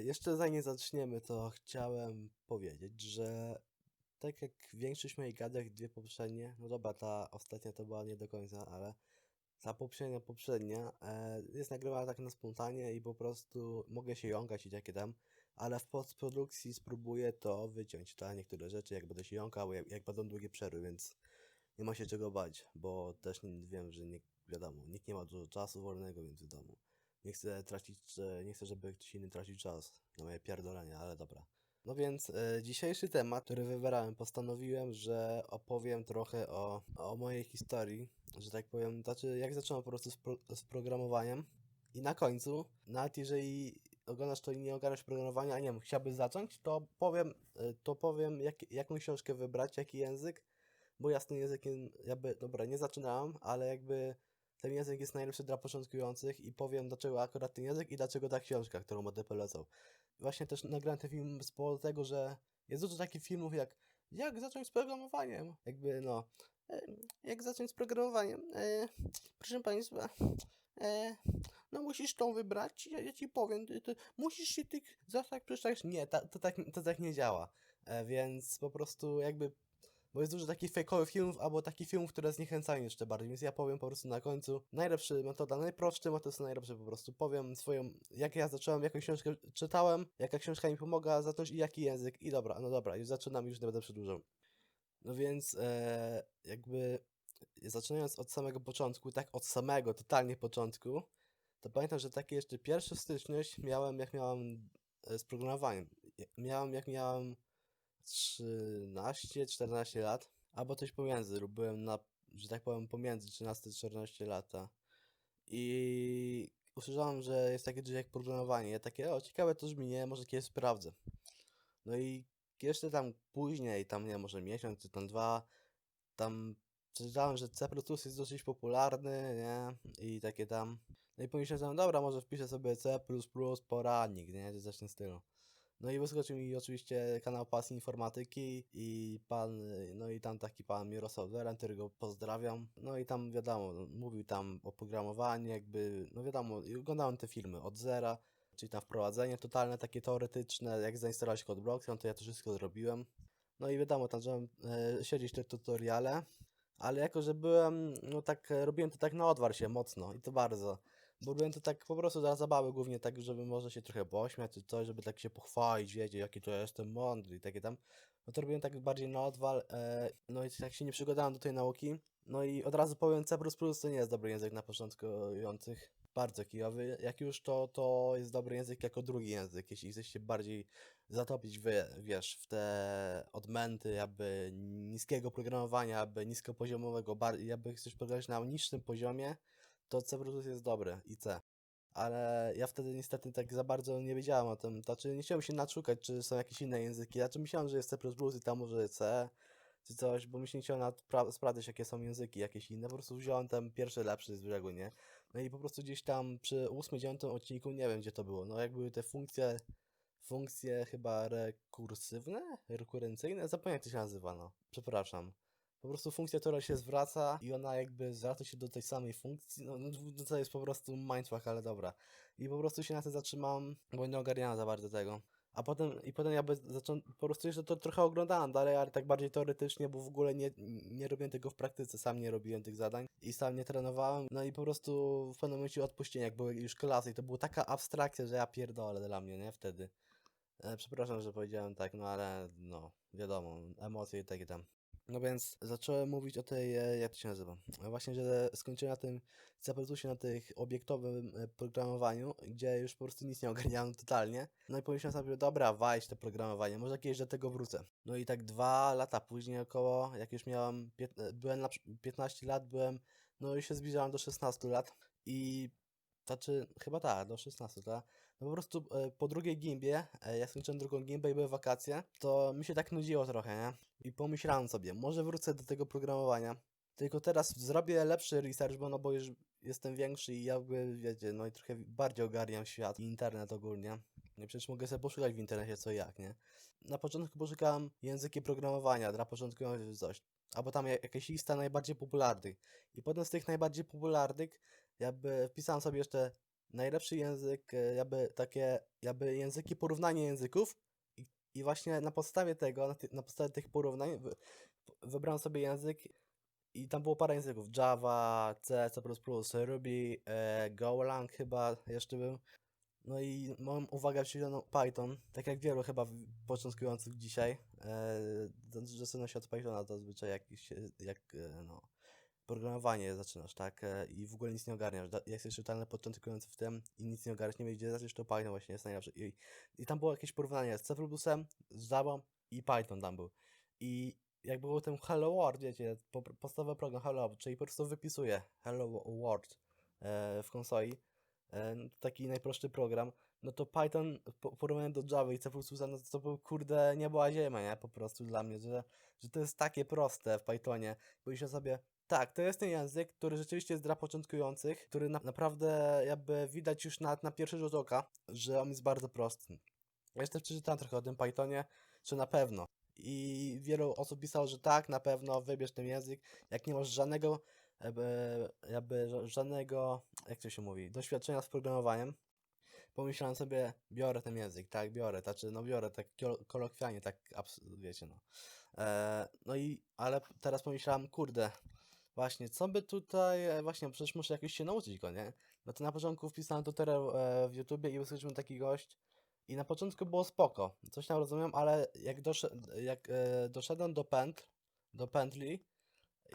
Jeszcze zanim zaczniemy, to chciałem powiedzieć, że tak jak większość moich gadek, dwie poprzednie, no dobra, ta ostatnia to była nie do końca, ale ta poprzednia, poprzednia e, jest nagrywana tak na spontanie i po prostu mogę się jąkać i takie tam, ale w postprodukcji spróbuję to wyciąć, ta niektóre rzeczy, jak będę się jąkał, jak, jak będą długie przerwy, więc nie ma się czego bać, bo też wiem, że nie wiadomo, nikt nie ma dużo czasu wolnego, więc wiadomo. Nie chcę tracić, e, nie chcę, żeby ktoś inny tracił czas na moje pierdolenie, ale dobra. No więc e, dzisiejszy temat, który wybrałem, postanowiłem, że opowiem trochę o, o mojej historii, że tak powiem, znaczy jak zacząłem po prostu z, pro, z programowaniem i na końcu, nawet jeżeli oglądasz to i nie ogarniasz programowania, a nie wiem, chciałbyś zacząć, to powiem, e, to powiem jak, jaką książkę wybrać, jaki język, bo jasnym językiem, jakby, dobra, nie zaczynałem, ale jakby ten język jest najlepszy dla początkujących i powiem dlaczego akurat ten język i dlaczego ta książka, którą będę polecał. Właśnie też nagrałem ten film z powodu tego, że jest dużo takich filmów jak jak zacząć z programowaniem, jakby no, e, jak zacząć z programowaniem, e, proszę Państwa, e, no musisz tą wybrać, ja, ja Ci powiem, ty, ty, musisz się tych zasad przeczytać. Nie, ta, to, tak, to tak nie działa, e, więc po prostu jakby bo jest dużo takich fejkowych filmów, albo takich filmów, które zniechęcają jeszcze bardziej, więc ja powiem po prostu na końcu najlepsza metoda, najprostszy metod, najlepszy po prostu powiem swoją, jak ja zacząłem, jaką książkę czytałem, jaka książka mi pomaga zacząć i jaki język i dobra, no dobra, już zaczynam, już nie będę przedłużał. No więc e, jakby zaczynając od samego początku, tak od samego, totalnie początku, to pamiętam, że takie jeszcze pierwszy styczność miałem, jak miałem e, z programowaniem. Miałem, jak miałem 13-14 lat, albo coś pomiędzy. Byłem na, że tak powiem, pomiędzy 13-14 lata. I usłyszałem, że jest takie coś jak programowanie. Ja takie, o ciekawe to brzmi, nie, może kiedyś sprawdzę. No i jeszcze tam później, tam nie może miesiąc czy tam dwa, tam przeczytałem, że C jest dosyć popularny, nie? I takie tam. No i pomyślałem, dobra, może wpiszę sobie C poradnik, nie? Coś w tym stylu. No i wyskoczył mi oczywiście kanał Pasji Informatyki i pan, no i tam taki pan Mirosław Weren, którego pozdrawiam. No i tam wiadomo, mówił tam o programowaniu, jakby, no wiadomo, oglądałem te filmy od zera, czyli tam wprowadzenie totalne, takie teoretyczne, jak zainstalować kod Blockstream, to ja to wszystko zrobiłem. No i wiadomo, tam zacząłem e, siedzieć te tutoriale, ale jako, że byłem, no tak, robiłem to tak na odwar się mocno i to bardzo. Robiłem to tak po prostu dla zabawy, głównie tak, żeby może się trochę pośmiać czy coś, żeby tak się pochwalić, wiecie, jaki to jestem mądry i takie tam. No to robiłem tak bardziej na odwal, e, no i tak się nie przygotowałem do tej nauki. No i od razu powiem, C++ to nie jest dobry język na początkujących, bardzo kijowy. Jak już to, to jest dobry język jako drugi język, jeśli chcesz się bardziej zatopić, wie, wiesz, w te odmęty jakby niskiego programowania, jakby niskopoziomowego, jakby chcesz programować na niższym poziomie, to C jest dobre i C. Ale ja wtedy niestety tak za bardzo nie wiedziałem o tym. Znaczy nie chciałem się naczukać, czy są jakieś inne języki. Znaczy myślałem, że jest C i tam może C czy coś, bo mi się nie sprawdzać, jakie są języki jakieś inne. Po prostu wziąłem ten pierwszy lepszy z brzegu, nie? No i po prostu gdzieś tam przy 8-9 odcinku, nie wiem gdzie to było. No jak były te funkcje, funkcje chyba rekursywne, rekurencyjne, zapomniałem jak to się nazywa, no. Przepraszam po prostu funkcja, która się zwraca i ona jakby zwraca się do tej samej funkcji, no, no, no to jest po prostu mindfuck, ale dobra. I po prostu się na tym zatrzymałem, bo nie ogarniałem za bardzo tego. A potem, i potem jakby zacząłem, po prostu jeszcze to trochę oglądałem dalej, ale tak bardziej teoretycznie, bo w ogóle nie, nie robiłem tego w praktyce, sam nie robiłem tych zadań i sam nie trenowałem. No i po prostu w pewnym momencie odpuściłem, jak były już klasy i to była taka abstrakcja, że ja pierdolę dla mnie, nie? Wtedy. E, przepraszam, że powiedziałem tak, no ale no, wiadomo, emocje i takie tam. No więc zacząłem mówić o tej, e, jak to się nazywa? Właśnie, że skończyłem na tym C++, na tych obiektowym e, programowaniu, gdzie już po prostu nic nie ogarniałem totalnie. No i pomyślałem sobie, dobra, wajść to programowanie, może kiedyś do tego wrócę. No i tak dwa lata później około, jak już miałem, e, byłem na 15 lat, byłem, no i się zbliżałem do 16 lat i znaczy, chyba tak, do 16, tak? No po prostu e, po drugiej gimbie, e, jak skończyłem drugą gimbę i były wakacje, to mi się tak nudziło trochę, nie? I pomyślałem sobie, może wrócę do tego programowania, tylko teraz zrobię lepszy research, bo no bo już jestem większy i jakby, wiecie, no i trochę bardziej ogarniam świat i internet ogólnie. No przecież mogę sobie poszukać w internecie co jak, nie? Na początku poszukałem języki programowania dla początkujących coś. Albo tam jakieś lista najbardziej popularnych. I potem z tych najbardziej popularnych jakby wpisałem sobie jeszcze najlepszy język, e, jakby takie, jakby języki, porównanie języków i, i właśnie na podstawie tego, na, ty, na podstawie tych porównań wy, wybrałem sobie język i tam było parę języków, Java, C, C++, Ruby, e, Golang chyba jeszcze był. No i mam uwagę przydzieloną Python, tak jak wielu chyba początkujących dzisiaj, e, zaczyna się od Pythona zazwyczaj jakiś, jak e, no, programowanie zaczynasz, tak? E, I w ogóle nic nie ogarniasz. Jak jesteś totalny początkujący w tym i nic nie ogarniasz, nie wiesz gdzie zaczniesz, to Python właśnie jest najlepszy. I, I tam było jakieś porównanie z C++, z Java i Python tam był. I jak było ten Hello World, wiecie, po, podstawowy program Hello, czyli po prostu wypisuje Hello World e, w konsoli, e, no taki najprostszy program, no to Python po- porównany do Java i C++, no to, był kurde niebo a ziemia, nie? Po prostu dla mnie, że, że to jest takie proste w Pythonie. Myślę sobie, tak, to jest ten język, który rzeczywiście jest dla początkujących, który na, naprawdę jakby widać już na, na pierwszy rzut oka, że on jest bardzo prosty. Ja jeszcze przeczytałem trochę o tym Pythonie, że na pewno. I wielu osób pisało, że tak, na pewno wybierz ten język, jak nie masz żadnego, jakby, jakby ża- żadnego, jak to się mówi, doświadczenia z programowaniem, pomyślałem sobie, biorę ten język, tak, biorę, znaczy, no biorę tak kolokwialnie, tak, wiecie, no. E, no i, ale teraz pomyślałem, kurde, właśnie, co by tutaj, e, właśnie, przecież muszę jakoś się nauczyć go, nie? No to na początku wpisałem tutorial e, w YouTubie i usłyszałem taki gość i na początku było spoko, coś tam rozumiem, ale jak, doszedł, jak e, doszedłem do pętl, do pętli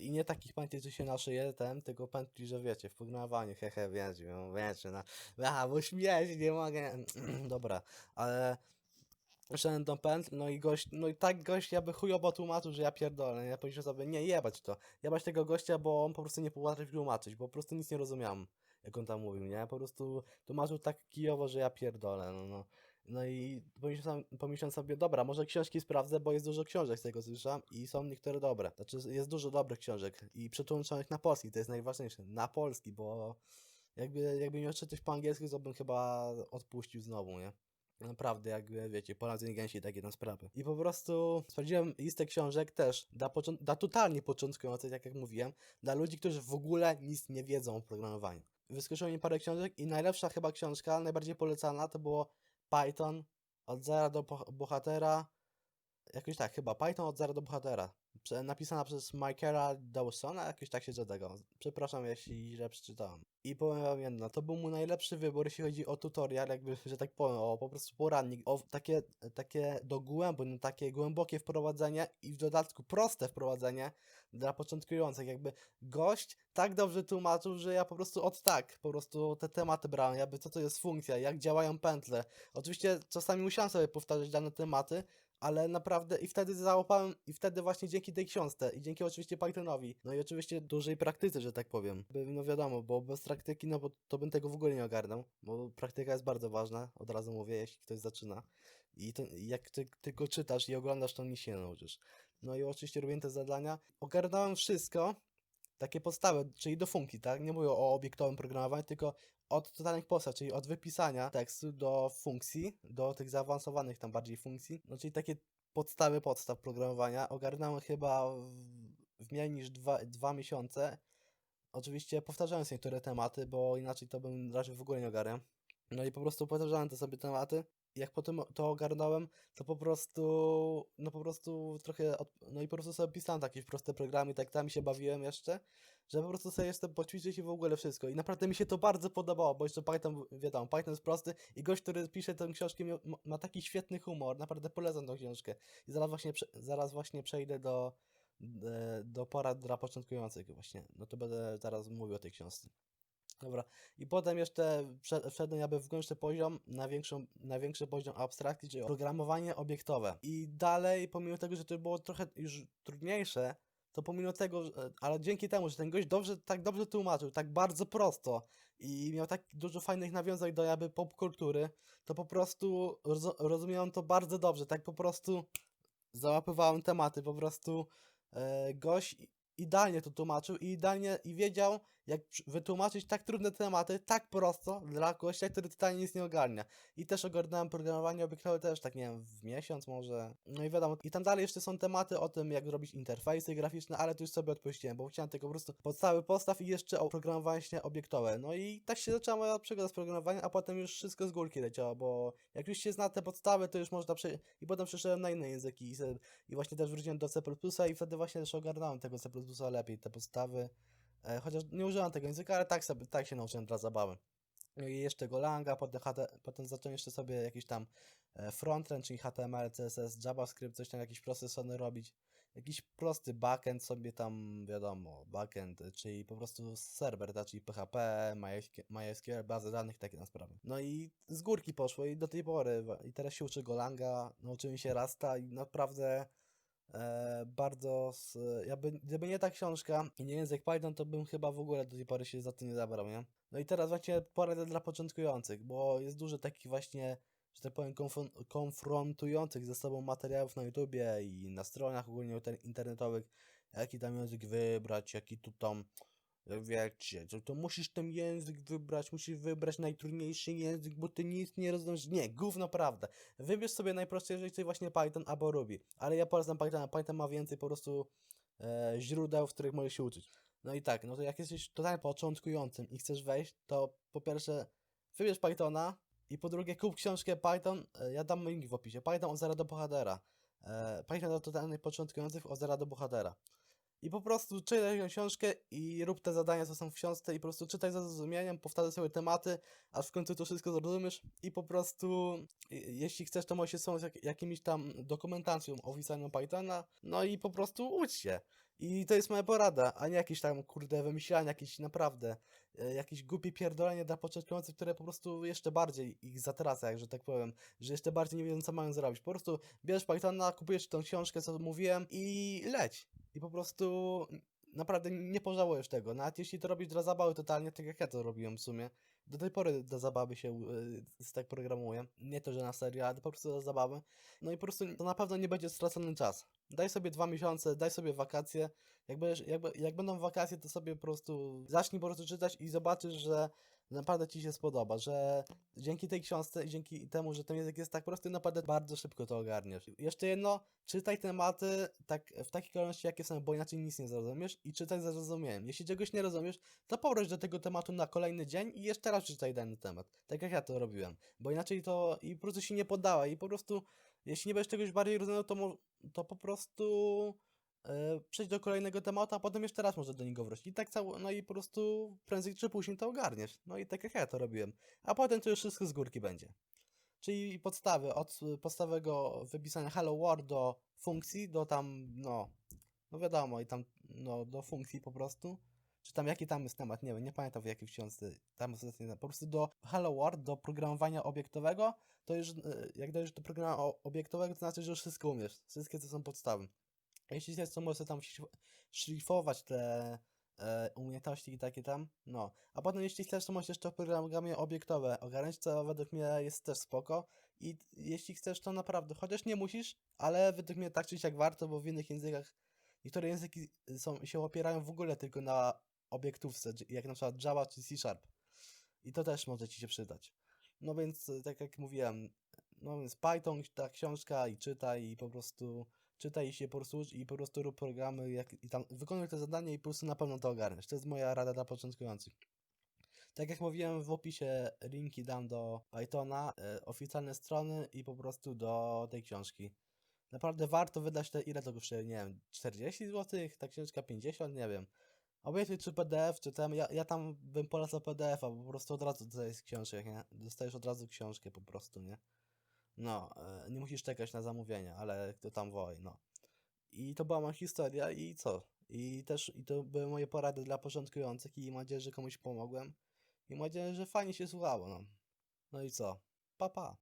i nie takich pętli, co się na szyję, ten, tylko pętli, że wiecie, w programowaniu, hehe, wiecie, wiecie, no, a, bo śmiać nie mogę, dobra, ale Wszedłem pętl, no i gość, no i tak gość jakby chujowo tłumaczył, że ja pierdolę, ja powiedziałem sobie, nie jebać to, jebać tego gościa, bo on po prostu nie potrafi tłumaczyć, bo po prostu nic nie rozumiałem, jak on tam mówił, nie, po prostu tłumaczył tak kijowo, że ja pierdolę, no, no. No i pomyślałem, pomyślałem sobie, dobra, może książki sprawdzę, bo jest dużo książek z tego słyszałem i są niektóre dobre. Znaczy jest dużo dobrych książek i przetłumaczonych na polski, to jest najważniejsze, na polski, bo jakby, jakby miał czytać po angielsku, to bym chyba odpuścił znowu, nie? Naprawdę, jak wiecie, Polacy gęsi takie tam sprawy. I po prostu sprawdziłem listę książek też dla, dla totalnie początkujących, tak jak mówiłem, dla ludzi, którzy w ogóle nic nie wiedzą o programowaniu. Wyskoczyło mi parę książek i najlepsza chyba książka, najbardziej polecana, to było Python od zera do boh- bohatera. Jakoś tak, chyba Python od zera do bohatera. Napisana przez Michaela Dawsona, jakoś tak się do tego. Przepraszam, jeśli źle przeczytałem. I powiem wam jedno, to był mój najlepszy wybór, jeśli chodzi o tutorial, jakby, że tak powiem, o po prostu poradnik, o takie, takie do głębu, no, takie głębokie wprowadzenie i w dodatku proste wprowadzenie dla początkujących, jakby gość tak dobrze tłumaczył, że ja po prostu od tak, po prostu te tematy brałem, jakby co to jest funkcja, jak działają pętle. Oczywiście czasami musiałem sobie powtarzać dane tematy, ale naprawdę i wtedy załapałem, i wtedy właśnie dzięki tej książce i dzięki oczywiście Pythonowi, no i oczywiście dużej praktyce, że tak powiem. No wiadomo, bo bez praktyki, no bo to bym tego w ogóle nie ogarnął, bo praktyka jest bardzo ważna, od razu mówię, jeśli ktoś zaczyna. I to, jak ty tylko czytasz i oglądasz, to nic się nie nauczysz. No i oczywiście robiłem te zadania, ogarnąłem wszystko, takie podstawy, czyli do funkcji, tak? Nie mówię o obiektowym programowaniu, tylko od totalnych podstaw, czyli od wypisania tekstu do funkcji, do tych zaawansowanych tam bardziej funkcji, no czyli takie podstawy podstaw programowania. Ogarnąłem chyba w, w mniej niż dwa, dwa miesiące. Oczywiście powtarzałem sobie niektóre tematy, bo inaczej to bym raczej w ogóle nie ogarniał. No i po prostu powtarzałem te sobie tematy. Jak potem to ogarnąłem, to po prostu, no po prostu trochę, od, no i po prostu sobie pisałem takie proste programy, tak tam się bawiłem jeszcze, że po prostu sobie jeszcze poćwiczyć i w ogóle wszystko. I naprawdę mi się to bardzo podobało, bo jeszcze Python, wiadomo, Python jest prosty i gość, który pisze tę książkę ma- taki świetny humor, naprawdę polecam tą książkę. I zaraz właśnie, zaraz właśnie przejdę do, e, do porad dla początkujących właśnie. No to będę zaraz mówił o tej książce. Dobra. I potem jeszcze wszedłem jakby w głębszy poziom, na, większą, na większy poziom abstrakcji, czyli programowanie obiektowe. I dalej, pomimo tego, że to było trochę już trudniejsze, to pomimo tego, ale dzięki temu, że ten gość dobrze, tak dobrze tłumaczył, tak bardzo prosto i miał tak dużo fajnych nawiązań do jakby popkultury, to po prostu rozumiałem to bardzo dobrze, tak po prostu załapywałem tematy, po prostu e, gość idealnie to tłumaczył i idealnie i wiedział, jak przy- wytłumaczyć tak trudne tematy tak prosto dla gościa, który totalnie nic nie ogarnia. I też ogarnąłem programowanie obiektowe też tak, nie wiem, w miesiąc może. No i wiadomo, i tam dalej jeszcze są tematy o tym, jak robić interfejsy graficzne, ale tu już sobie odpuściłem, bo chciałem tylko po prostu podstawy postaw i jeszcze oprogramowanie obiektowe. No i tak się zaczęła moja przygoda z programowaniem, a potem już wszystko z górki leciało, bo jak już się zna te podstawy, to już można prze... i potem przeszedłem na inne języki i, se... i właśnie też wróciłem do C++ i wtedy właśnie też ogarnąłem tego C++ lepiej, te podstawy. E, chociaż nie używam tego języka, ale tak sobie, tak się nauczyłem dla zabawy. No I jeszcze Golanga, potem, potem zacząłem jeszcze sobie jakiś tam e, frontend, czyli HTML, CSS, JavaScript, coś tam, jakiś procesony robić. Jakiś prosty backend sobie tam, wiadomo, backend, e, czyli po prostu serwer, tak, czyli PHP, MySQL, bazy danych, takie na sprawy. No i z górki poszło i do tej pory, i teraz się uczy Golanga, nauczyłem się Rasta i naprawdę e, bardzo, s- jakby, gdyby nie ta książka i nie język Python, to bym chyba w ogóle do tej pory się za to nie zabrał, nie? No i teraz właśnie poradzę dla początkujących, bo jest dużo takich właśnie, że tak powiem, konfron- konfrontujących ze sobą materiałów na YouTubie i na stronach ogólnie inter- internetowych, jaki tam język wybrać, jaki tu tam, wiecie, to, to musisz ten język wybrać, musisz wybrać najtrudniejszy język, bo ty nic nie rozumiesz. Nie, gówno prawda. Wybierz sobie najprostsze, jeżeli coś właśnie Python albo Ruby. Ale ja polecam Pythona. Python ma więcej po prostu e, źródeł, w których możesz się uczyć. No i tak, no to jak jesteś totalnie początkującym i chcesz wejść, to po pierwsze wybierz Pythona i po drugie kup książkę Python, e, ja dam link w opisie, Python od zera do bohatera. E, Python dla totalnych początkujących od zera do bohatera. I po prostu czytaj tę książkę i rób te zadania, co są w książce i po prostu czytaj ze zrozumieniem, powtarzaj sobie tematy, aż w końcu to wszystko zrozumiesz i po prostu jeśli chcesz, to możesz się z jak, jakimiś tam dokumentacją oficjalną Pythona, no i po prostu ucz się. I to jest moja porada, a nie jakieś tam, kurde, wymyślanie, jakieś naprawdę, e, jakieś głupie pierdolenie dla początkujących, które po prostu jeszcze bardziej ich zatraca, jak że tak powiem, że jeszcze bardziej nie wiedzą, co mają zrobić. Po prostu bierzesz Pythona, kupujesz tą książkę, co mówiłem i leć. I po prostu naprawdę nie pożałujesz tego. Nawet jeśli to robisz dla zabawy totalnie, tak jak ja to robiłem w sumie. Do tej pory dla zabawy się yy, tak programuję. Nie to, że na serio, ale po prostu dla zabawy. No i po prostu to na pewno nie będzie stracony czas. Daj sobie dwa miesiące, daj sobie wakacje. Jak, będziesz, jak, jak będą wakacje, to sobie po prostu zacznij po prostu czytać i zobaczysz, że naprawdę ci się spodoba, że dzięki tej książce i dzięki temu, że ten język jest tak prosty, naprawdę bardzo szybko to ogarniesz. Jeszcze jedno, czytaj tematy tak, w takiej kolejności, jakie są, bo inaczej nic nie zrozumiesz i czytaj ze zrozumieniem. Jeśli czegoś nie rozumiesz, to powróć do tego tematu na kolejny dzień i jeszcze raz czytaj dany temat. Tak jak ja to robiłem. Bo inaczej to i po prostu się nie poddała i po prostu, jeśli nie będziesz czegoś bardziej rozumiał, to, to po prostu e, przejdź do kolejnego tematu, a potem jeszcze raz może do niego wrócić. I tak cało, no i po prostu prędzej czy później to ogarniesz. No i tak jak ja to robiłem. A potem to już wszystko z górki będzie. Czyli podstawy, od podstawowego wypisania hello world do funkcji, do tam, no, no wiadomo, i tam, no, do funkcji po prostu. Czy tam jaki tam jest temat, nie wiem, nie pamiętam w jakiej książce, tam jest po prostu do hello world, do programowania obiektowego, to już, y, jak dojdziesz do programu obiektowego, to znaczy, że już wszystko umiesz, wszystkie to są podstawy. Jeśli chcesz, to możesz tam szlif- szlifować te e, umiejętności i takie tam, no. A potem jeśli chcesz, to możesz jeszcze programowanie obiektowe ogarnąć, co według mnie jest też spoko. I jeśli chcesz, to naprawdę, chociaż nie musisz, ale według mnie tak czy siak warto, bo w innych językach, niektóre języki są, się opierają w ogóle tylko na obiektówce, jak na przykład Java czy C Sharp. I to też może ci się przydać. No więc, e, tak jak mówiłem, no więc Python, ta książka i czytaj i po prostu czytaj się po prostu i po prostu rób programy jak, i tam wykonuj te zadanie i po prostu na pewno to ogarniesz. To jest moja rada dla początkujących. Tak jak mówiłem w opisie linki dam do Pythona, e, oficjalne strony i po prostu do tej książki. Naprawdę warto wydać te, ile to kosztuje, nie wiem, 40 zł, ta książka 50, nie wiem. Obojętnie czy PDF, czy tam, ja, ja tam bym polecał PDF-a, bo po prostu od razu dostajesz książkę, nie? Dostajesz od razu książkę po prostu, nie? No, e, nie musisz czekać na zamówienie, ale kto tam woi, no. I to była moja historia i co? I też, i to były moje porady dla początkujących i mam nadzieję, że komuś pomogłem. I mam nadzieję, że fajnie się słuchało, no. No i co? Pa, pa.